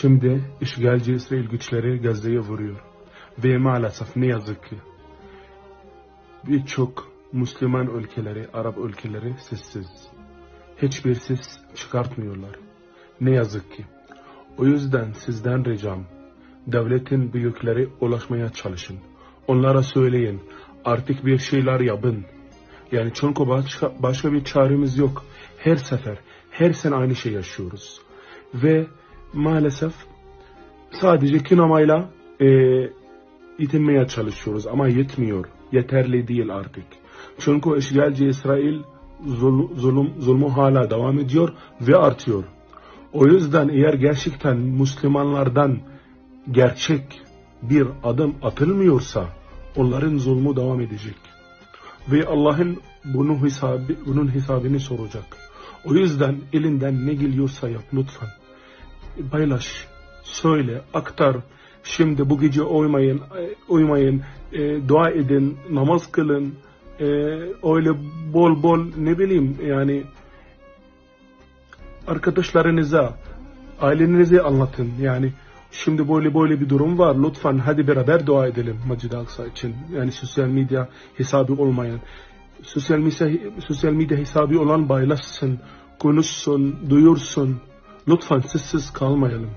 Şimdi işgalci İsrail güçleri Gazze'ye vuruyor. Ve maalesef ne yazık ki birçok Müslüman ülkeleri, Arap ülkeleri sessiz. Hiçbir ses çıkartmıyorlar. Ne yazık ki. O yüzden sizden ricam, devletin büyükleri ulaşmaya çalışın. Onlara söyleyin, artık bir şeyler yapın. Yani çünkü başka, başka bir çaremiz yok. Her sefer, her sene aynı şey yaşıyoruz. Ve maalesef sadece kinamayla e, itinmeye çalışıyoruz ama yetmiyor. Yeterli değil artık. Çünkü işgalci İsrail zul, zulüm, zulmü hala devam ediyor ve artıyor. O yüzden eğer gerçekten Müslümanlardan gerçek bir adım atılmıyorsa onların zulmü devam edecek. Ve Allah'ın bunun hesabı, bunun hesabını soracak. O yüzden elinden ne geliyorsa yap lütfen. Paylaş, söyle, aktar. Şimdi bu gece uymayın, e, uymayın, e, dua edin, namaz kılın. E, öyle bol bol ne bileyim yani arkadaşlarınıza, ailenize anlatın. Yani şimdi böyle böyle bir durum var. Lütfen hadi beraber dua edelim Masjid-i Aksa için. Yani sosyal medya hesabı olmayan. Sosyal medya, sosyal medya hesabı olan paylaşsın, konuşsun, duyursun. Lütfen sessiz kalmayalım.